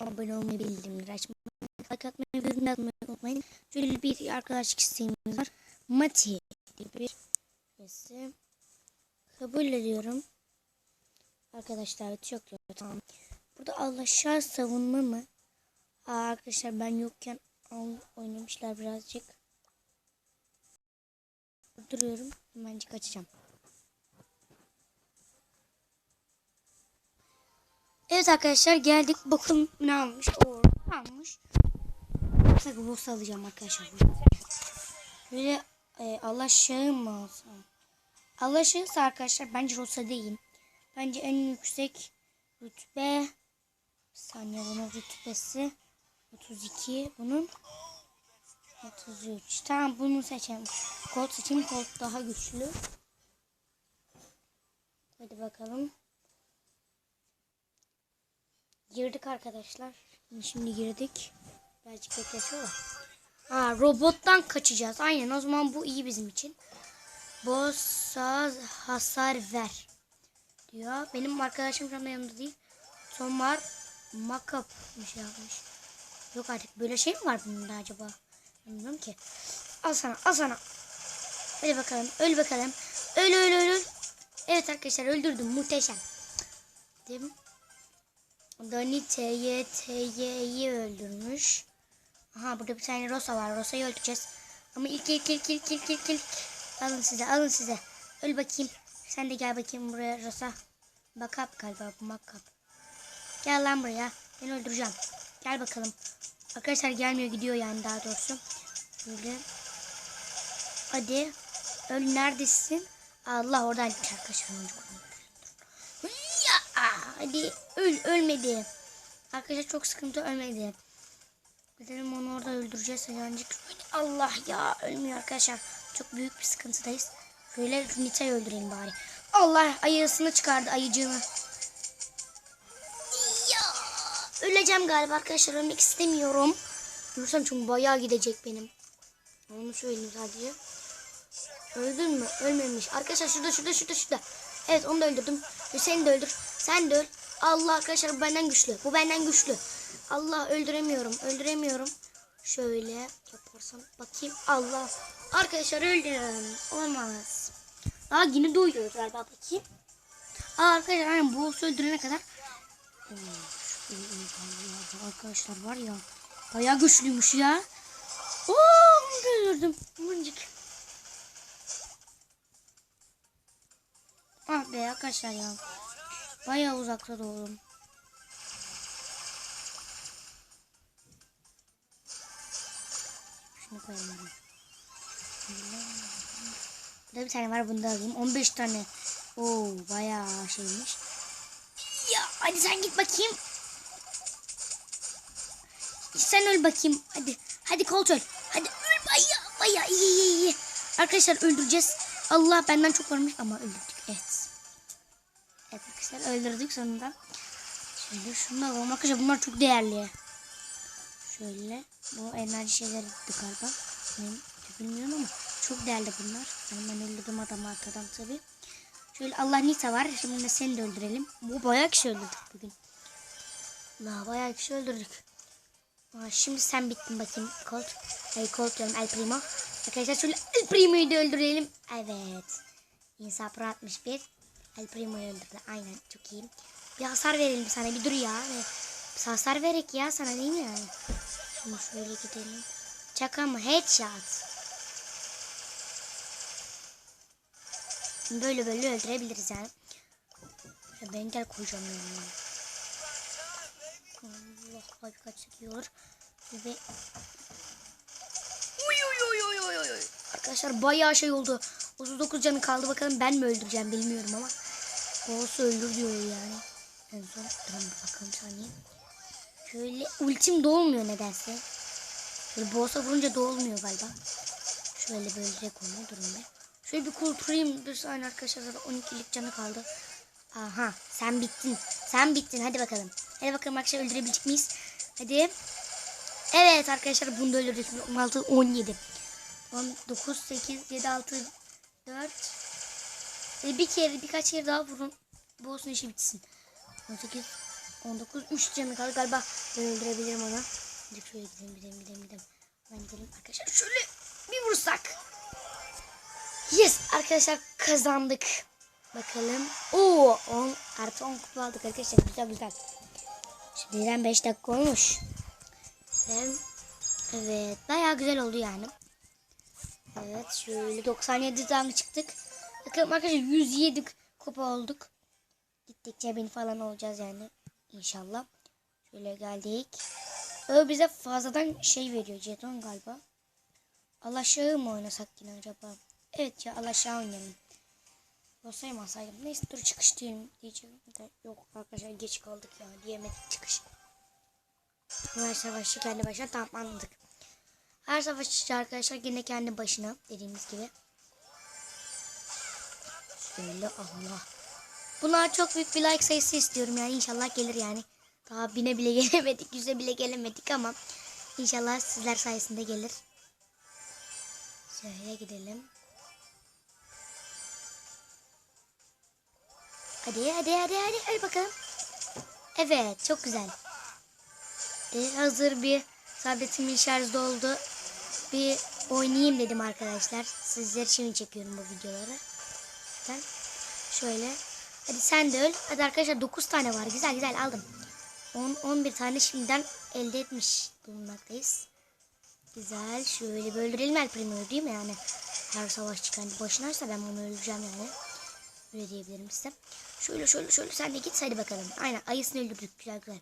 Abone olmayı bildirimleri açmayı. Like atmayı yorum atmayı unutmayın. Şöyle bir arkadaşlık isteğimiz var. Mati diye bir birisi. Kabul ediyorum. Arkadaşlar çok yok. Tamam. Burada Allah'şar savunma mı? Aa, arkadaşlar ben yokken oynamışlar birazcık. Duruyorum. Hemencik açacağım. Evet arkadaşlar geldik. Bakın ne almış. O almış. Tabii boss alacağım arkadaşlar. Böyle e, Allah şahı mı alsam? Allah şahısı arkadaşlar bence Rosa değil. Bence en yüksek rütbe bir saniye bunun rütbesi 32 bunun 33 tamam bunu seçelim Colt seçeyim Colt daha güçlü hadi bakalım girdik arkadaşlar şimdi girdik birazcık bekletiyorlar ha robottan kaçacağız aynen o zaman bu iyi bizim için Bossa hasar ver diyor. Benim arkadaşım şu anda yanımda değil. Sonbahar makap bir şey yapmış. Yok artık böyle şey mi var bunda acaba? Bilmiyorum ki. Al sana al sana. Hadi bakalım öl bakalım. Öl öl öl öl. Evet arkadaşlar öldürdüm muhteşem. Değil mi? Dani TYTY'yi öldürmüş. Aha burada bir tane Rosa var. Rosa'yı öldüreceğiz. Ama ilk ilk ilk ilk ilk ilk ilk. Alın size alın size. Öl bakayım. Sen de gel bakayım buraya Rosa. Bakap galiba bu makap. Gel lan buraya. Beni öldüreceğim. Gel bakalım. Arkadaşlar gelmiyor gidiyor yani daha doğrusu. Böyle. Hadi. Öl neredesin? Allah oradan arkadaşlar. Hadi öl ölmedi. Arkadaşlar çok sıkıntı ölmedi. Gidelim onu orada öldüreceğiz. Yancık. Allah ya ölmüyor arkadaşlar. Çok büyük bir sıkıntıdayız. Şöyle Nita'yı öldürelim bari. Allah ayısını çıkardı ayıcığını. Ya öleceğim galiba arkadaşlar ölmek istemiyorum. Ölürsem çünkü bayağı gidecek benim. Onu söyleyeyim sadece. Öldün mü? Ölmemiş. Arkadaşlar şurada şurada şurada şurada. Evet onu da öldürdüm. Hüseyin de öldür. Sen de öl. Allah arkadaşlar bu benden güçlü. Bu benden güçlü. Allah öldüremiyorum. Öldüremiyorum. Şöyle yaparsam bakayım. Allah. Arkadaşlar öldüm. Olmaz. Daha yeni doğuyoruz galiba bakayım. Aa arkadaşlar aynen bu öldürene kadar. Oo, arkadaşlar var ya. Bayağı güçlüymüş ya. Oo öldürdüm. Mıncık. Ah be arkadaşlar ya. Bayağı uzakta doğdum. Şunu koyalım. Burada bir tane var bunu da alayım. 15 tane. Oo bayağı şeymiş. Ya hadi sen git bakayım. Sen öl bakayım. Hadi. Hadi Colt öl. Hadi öl bayağı bayağı iyi iyi iyi. Arkadaşlar öldüreceğiz. Allah benden çok varmış ama öldürdük. Evet. Arkadaşlar öldürdük sonunda. Şöyle şunlar alalım. Arkadaşlar bunlar çok değerli. Şöyle. Bu enerji şeyleri galiba. Ben bilmiyorum ama çok değerli bunlar. Yani ben öldürdüm adamı arkadan tabi. Şöyle Allah Nita var. Şimdi de seni de öldürelim. Bu bayağı kişi öldürdük bugün. La bayağı kişi öldürdük. Aa, şimdi sen bittin bakayım Colt. Ay Colt diyorum El Primo. Arkadaşlar şöyle El Primo'yu da öldürelim. Evet. İnsaf 61. El Primo'yu öldürdü. Aynen çok iyi. Bir hasar verelim sana bir dur ya. Bir hasar verek ya sana değil mi yani? Şimdi şöyle gidelim. Çaka mı? Headshot. Böyle böyle öldürebiliriz yani. Ya ben gel koyacağım yani. Allah abi kaç çekiyor. Ve uy, uy, uy, uy, uy. Arkadaşlar bayağı şey oldu. 39 canı kaldı bakalım ben mi öldüreceğim bilmiyorum ama. Boss'u öldür diyor yani. En son bir bakalım saniye. Şöyle ultim doğmuyor nedense. Böyle boss'a vurunca doğulmuyor galiba. Şöyle böyle direkt onu durun be. Şöyle bir kurtulayım. Bir saniye arkadaşlar 12'lik canı kaldı. Aha sen bittin. Sen bittin hadi bakalım. Hadi bakalım arkadaşlar öldürebilecek miyiz? Hadi. Evet arkadaşlar bunu da öldürdük. 16, 17. 19, 8, 7, 6, 4. E, bir kere birkaç kere daha vurun. Bu olsun işi bitsin. 18, 19. 3 canı kaldı galiba. Ben öldürebilirim onu. Hadi şöyle gidelim gidelim gidelim gidelim. Ben gidelim arkadaşlar. Şöyle bir vursak. Yes arkadaşlar kazandık. Bakalım. Oo 10 artı 10 kupa aldık arkadaşlar. Güzel güzel. Şimdiden 5 dakika olmuş. Ve Evet bayağı güzel oldu yani. Evet şöyle 97 tane çıktık. Bakalım arkadaşlar 107 kupa olduk. Gittikçe bin falan olacağız yani. İnşallah. Şöyle geldik. Ö bize fazladan şey veriyor jeton galiba. Alaşağı mı oynasak yine acaba? Evet ya alaşağı oynayalım. Olsayım alsaydım. Neyse dur çıkış diyelim diyeceğim. De, yok arkadaşlar geç kaldık ya diyemedik çıkış. Her savaşçı kendi başına tamam anladık. Her savaşçı arkadaşlar yine kendi başına dediğimiz gibi. Şöyle Allah. Bunlar çok büyük bir like sayısı istiyorum yani inşallah gelir yani. Daha bine bile gelemedik, yüze bile gelemedik ama inşallah sizler sayesinde gelir. Şöyle gidelim. Hadi hadi hadi hadi hadi bakalım. Evet çok güzel. E, hazır bir tabletimin şarj doldu. Bir oynayayım dedim arkadaşlar. Sizler için çekiyorum bu videoları. Zaten şöyle. Hadi sen de öl. Hadi arkadaşlar 9 tane var. Güzel güzel aldım. 10 11 tane şimdiden elde etmiş bulunmaktayız. Güzel. Şöyle bir öldürelim El değil mi yani? Her savaş çıkan başınaysa ben onu öldüreceğim yani. Öyle diyebilirim size. Şöyle şöyle şöyle sen de git hadi bakalım. Aynen ayısını öldürdük. Güzel güzel.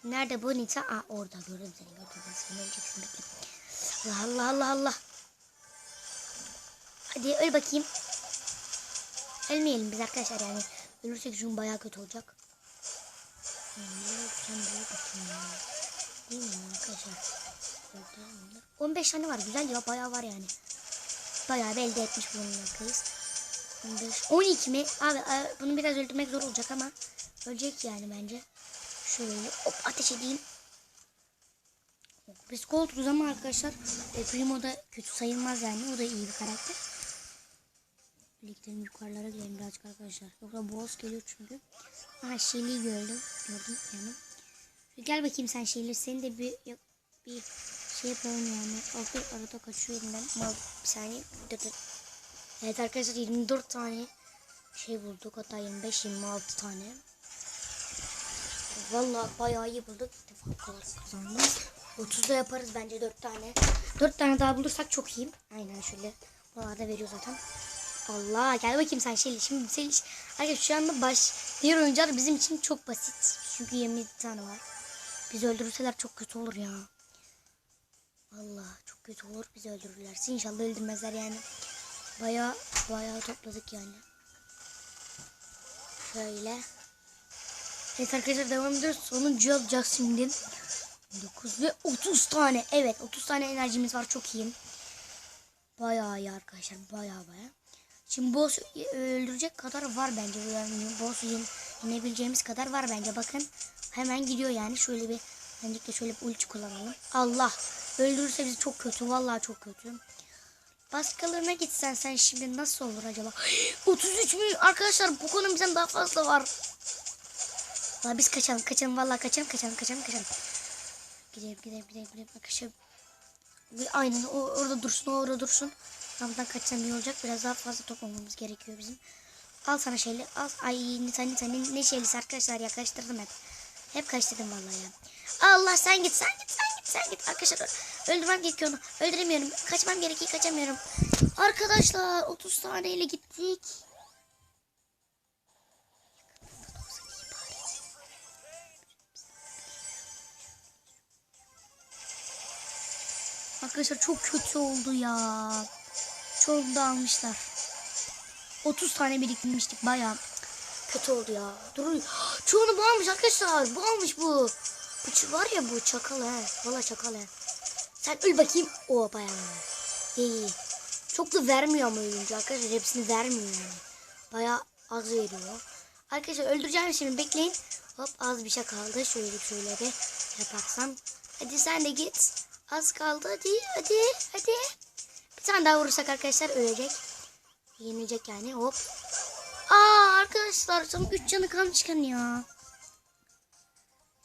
Şimdi nerede bu Nita? Aa orada gördüm seni gördüm seni öleceksin bekle. Allah Allah Allah Allah. Hadi öl bakayım. Ölmeyelim biz arkadaşlar yani. Ölürsek şunun bayağı kötü olacak. Değil mi arkadaşlar? Öldürelim bunları. 15 tane var güzel ya bayağı var yani. Bayağı elde etmiş bulunmaktayız. 15, 12 mi? Abi e, bunu biraz öldürmek zor olacak ama ölecek yani bence. Şöyle hop ateş edeyim. Biz koltuğuz ama arkadaşlar e, Primo da kötü sayılmaz yani. O da iyi bir karakter. Birlikte yukarılara gidelim birazcık arkadaşlar. Yoksa boss geliyor çünkü. Aha Shelly'i gördüm. Gördüm yani. Gel bakayım sen Shelly. Seni de bir yok, bir şey yapalım yani. Altı arada kaçıyor elinden. Mal bir saniye. Evet arkadaşlar 24 tane şey bulduk. Hatta 25-26 tane. Vallahi bayağı iyi bulduk. Bir defa kadar kazandım. 30 da yaparız bence 4 tane. 4 tane daha bulursak çok iyi. Aynen şöyle. Buralarda veriyor zaten. Allah gel bakayım sen Şeli. Şimdi Şeli. Arkadaşlar şu anda baş diğer oyuncular bizim için çok basit. Çünkü 27 tane var. Bizi öldürürseler çok kötü olur ya. Vallahi çok kötü olur bizi öldürürlerse. İnşallah öldürmezler yani. Baya baya topladık yani. Şöyle. Evet arkadaşlar devam ediyoruz. Sonuncu alacağız şimdi. 9 ve 30 tane. Evet 30 tane enerjimiz var. Çok iyi. Bayağı iyi arkadaşlar. Bayağı bayağı. Şimdi boss öldürecek kadar var bence. Yani boss yen, yenebileceğimiz kadar var bence. Bakın hemen gidiyor yani. Şöyle bir öncelikle şöyle bir ulti kullanalım. Allah öldürürse bizi çok kötü. Vallahi çok kötü. Başkalarına gitsen sen şimdi nasıl olur acaba? 33 mü? Arkadaşlar bu konu bizden daha fazla var. Valla biz kaçalım kaçalım vallahi kaçalım kaçalım kaçalım kaçalım. Gidelim gidelim gidelim gidelim arkadaşlar. Aynen o orada dursun o orada dursun. Ramdan kaçsam iyi olacak. Biraz daha fazla toplamamız gerekiyor bizim. Al sana şeyli. Al. Ay Nita Nita ne, şeylisi arkadaşlar ya kaçtırdım hep. Hep kaçtırdım vallahi ya. Allah sen git sen git sen git sen git. Arkadaşlar öldürmem gerekiyor onu. Öldüremiyorum. Kaçmam gerekiyor kaçamıyorum. Arkadaşlar 30 taneyle gittik. Arkadaşlar çok kötü oldu ya. Çoğunu da almışlar. 30 tane biriktirmiştik baya. Kötü oldu ya. Durun. Çoğunu bu almış arkadaşlar. Bu almış bu. Bu var ya bu çakal he. Valla çakal he. Sen öl bakayım. O baya. İyi. Çok da vermiyor ama oyuncu arkadaşlar. Hepsini vermiyor yani. Baya az veriyor. Arkadaşlar öldüreceğim şimdi bekleyin. Hop az bir şey kaldı. Şöyle şöyle bir yaparsam. Hadi sen de git. Az kaldı hadi hadi hadi. Bir tane daha vurursak arkadaşlar ölecek. Yenilecek yani hop. Aa arkadaşlar son 3 canı kalmışken ya.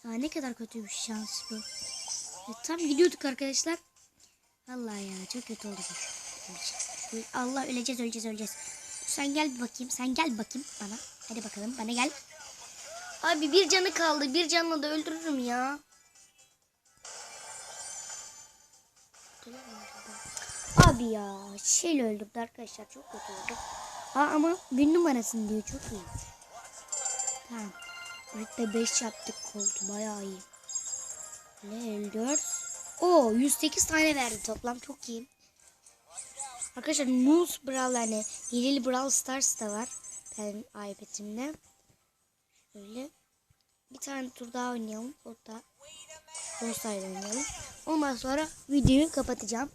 Ya ne kadar kötü bir şans bu. Ya tam gidiyorduk arkadaşlar. Vallahi ya çok kötü oldu. Allah öleceğiz öleceğiz öleceğiz. Sen gel bakayım. Sen gel bakayım bana. Hadi bakalım bana gel. Abi bir canı kaldı. Bir canla da öldürürüm ya. Abi ya şeyle öldürdü arkadaşlar çok kötü oldu. Aa, ama bir numarasın diyor çok iyi. Tamam. Rütbe 5 yaptık oldu bayağı iyi. Ne 54. Oo 108 tane verdi toplam çok iyi. Arkadaşlar Moose Brawl yani hileli Brawl Stars da var. Benim iPad'imde. Şöyle. Bir tane tur daha oynayalım. O da Rosa'yla oynayalım. Ondan sonra videoyu kapatacağım.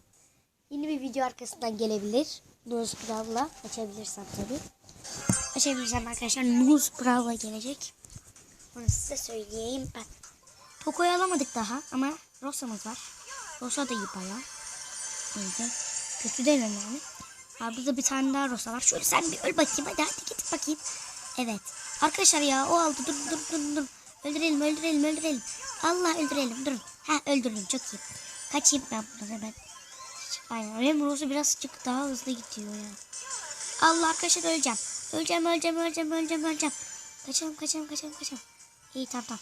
Yeni bir video arkasından gelebilir. Nuz Brawl'la açabilirsem tabii. Açabilirsem arkadaşlar Nuz Brawl'la gelecek. Onu size söyleyeyim ben. Poco'yu alamadık daha ama Rosa'mız var. Rosa da iyi bayağı. Öyle. Kötü demem yani. Abi burada bir tane daha Rosa var. Şöyle sen bir öl bakayım hadi hadi git bakayım. Evet. Arkadaşlar ya o aldı dur dur dur dur. Öldürelim öldürelim öldürelim. Allah öldürelim durun. Ha öldürdüm çok iyi. Kaçayım ben buradan hemen. Aynen. Rem Rosa birazcık daha hızlı gidiyor ya. Allah arkadaşlar öleceğim. Öleceğim öleceğim öleceğim öleceğim öleceğim. Kaçalım kaçalım kaçalım kaçalım. İyi tamam tamam.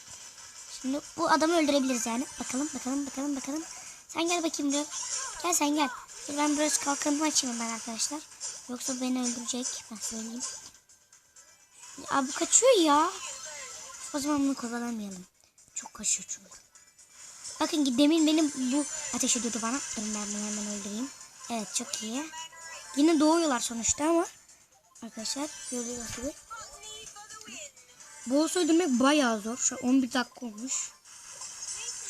Şimdi bu adamı öldürebiliriz yani. Bakalım bakalım bakalım bakalım. Sen gel bakayım diyor. Gel sen gel. Dur ben biraz kalkanımı açayım ben arkadaşlar. Yoksa beni öldürecek. Ben söyleyeyim. Abi kaçıyor ya. O zaman bunu kovalamayalım. Çok kaçıyor çünkü. Bakın ki demin benim bu ateş ediyordu bana. Durun ben bunu hemen öldüreyim. Evet çok iyi. Yine doğuyorlar sonuçta ama. Arkadaşlar gördüğünüz gibi. Boss öldürmek bayağı zor. Şu an 11 dakika olmuş.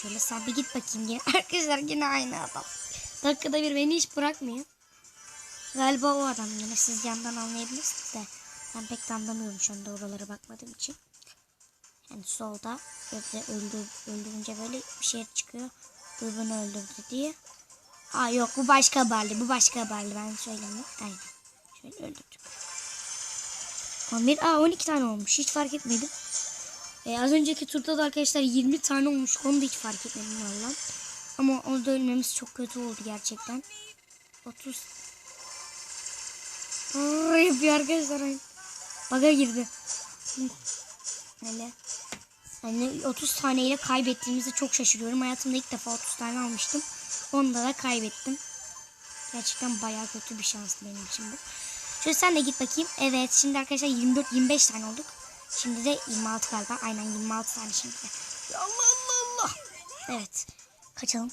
Şöyle sen bir git bakayım yine. Arkadaşlar yine aynı adam. Dakikada bir beni hiç bırakmıyor. Galiba o adam yine siz yandan anlayabilirsiniz de. Ben pek anlamıyorum şu anda oralara bakmadığım için. Yani solda böyle öldür, öldürünce böyle bir şey çıkıyor. Bunu öldürdü diye. Aa yok bu başka Barley. Bu başka Barley. Ben söyleyeyim. Aynen. Şöyle öldürdük. 11. Aa 12 tane olmuş. Hiç fark etmedim. Ee, az önceki turda da arkadaşlar 20 tane olmuş. Onu da hiç fark etmedim valla. Ama orada ölmemiz çok kötü oldu gerçekten. 30. Rrrr yapıyor arkadaşlar. Baga girdi. Öyle. Yani 30 taneyle kaybettiğimizi çok şaşırıyorum. Hayatımda ilk defa 30 tane almıştım. Onda da kaybettim. Gerçekten bayağı kötü bir şans benim için bu. Şöyle sen de git bakayım. Evet şimdi arkadaşlar 24-25 tane olduk. Şimdi de 26 galiba. Aynen 26 tane şimdi. Allah Allah Allah. Evet. Kaçalım.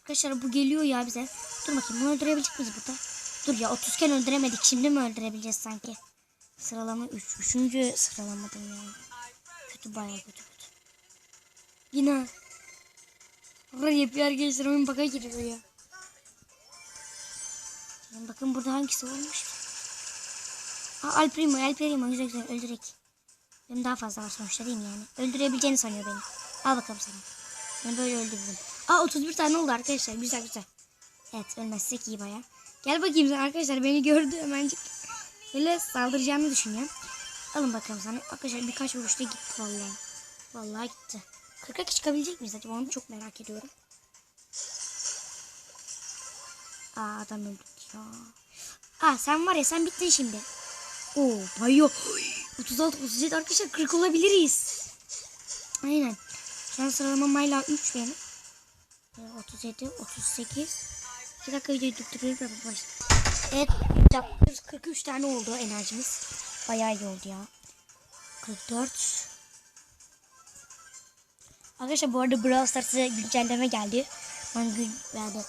Arkadaşlar bu geliyor ya bize. Dur bakayım bunu öldürebilecek miyiz burada? Dur ya 30 iken öldüremedik. Şimdi mi öldürebileceğiz sanki? Sıralama 3. Üç. Üçüncü sıralamadım yani. Kötü bayağı kötü kötü. Yine. Oraya yapıyor arkadaşlar. Oyun baka giriyor ya. Yani bakın burada hangisi olmuş? Aa, Al Primo, Al Primo. Güzel güzel öldürek. Benim daha fazla var sonuçta değil mi yani? Öldürebileceğini sanıyor beni. Al bakalım sana. Beni böyle öldürdüm. Aa 31 tane oldu arkadaşlar. Güzel güzel. Evet ölmezsek iyi baya. Gel bakayım sen arkadaşlar beni gördü hemencik. Böyle saldıracağını düşünüyorum. Alın bakalım sana. Arkadaşlar birkaç vuruşta gitti vallahi. Vallahi gitti. 40'a çıkabilecek miyiz acaba onu çok merak ediyorum. Aa adam öldü ya. Aa sen var ya sen bittin şimdi. Oo bayo. 36 37 arkadaşlar 40 olabiliriz. Aynen. Şu an sıralamam hala 3 benim. Ee, 37 38 2 dakika videoyu durduruyoruz ve başlayalım. Evet yapıyoruz. 43 tane oldu enerjimiz. Bayağı iyi oldu ya. 44 Arkadaşlar bu arada Brawl Stars'a güncelleme geldi. Ben gün yani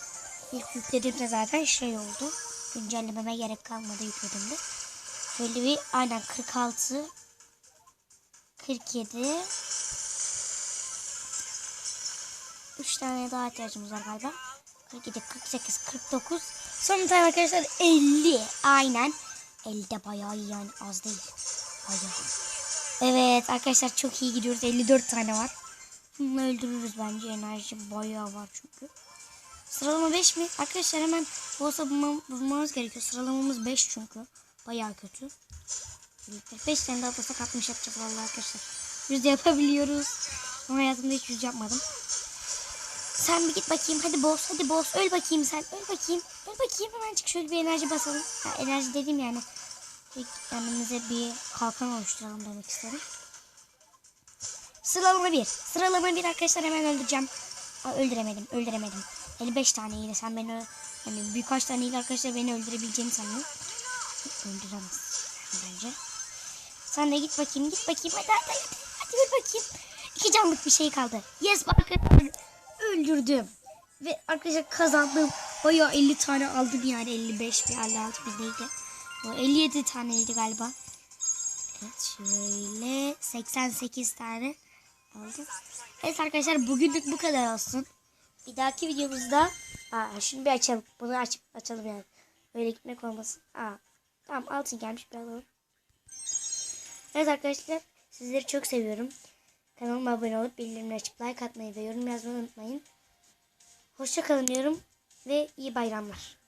ilk yüklediğimde zaten şey oldu. Güncellememe gerek kalmadı yüklediğimde. Şöyle bir aynen 46 47 3 tane daha ihtiyacımız var galiba. 47, 48, 49. Son tane arkadaşlar 50. Aynen. 50 de bayağı iyi yani az değil. Bayağı. Evet arkadaşlar çok iyi gidiyoruz. 54 tane var. Bunu öldürürüz bence enerji bayağı var çünkü. Sıralama 5 mi? Arkadaşlar hemen boss'a bulmam, bulmamız gerekiyor. Sıralamamız 5 çünkü. Bayağı kötü. 5 tane daha bulsak 60 yapacağız vallahi arkadaşlar. Yüz yapabiliyoruz. Ama hayatımda hiç yüz yapmadım. Sen bir git bakayım. Hadi boss hadi boss. Öl bakayım sen. Öl bakayım. Öl bakayım. Hemencik şöyle bir enerji basalım. Ha, enerji dediğim yani. Kendimize bir kalkan oluşturalım demek istedim. Sıralama bir. Sıralama bir arkadaşlar hemen öldüreceğim. Aa, öldüremedim. Öldüremedim. 55 tane sen beni yani birkaç tane ile arkadaşlar beni öldürebileceğini sanıyorum. Öldüremez bence. Sen de git bakayım git bakayım hadi hadi hadi. Hadi öl bakayım. İki canlık bir şey kaldı. Yes arkadaşlar öldürdüm. Ve arkadaşlar kazandım. Bayağı 50 tane aldım yani 55 bir 56 bir neydi. O 57 taneydi galiba. Evet şöyle 88 tane aldım. Evet arkadaşlar bugünlük bu kadar olsun. Bir dahaki videomuzda aa, şunu bir açalım. Bunu açıp açalım yani. Öyle gitmek olmasın. Aa, tamam altın gelmiş bir alalım. Evet arkadaşlar sizleri çok seviyorum. Kanalıma abone olup bildirimleri açıp like atmayı ve yorum yazmayı unutmayın. Hoşçakalın diyorum ve iyi bayramlar.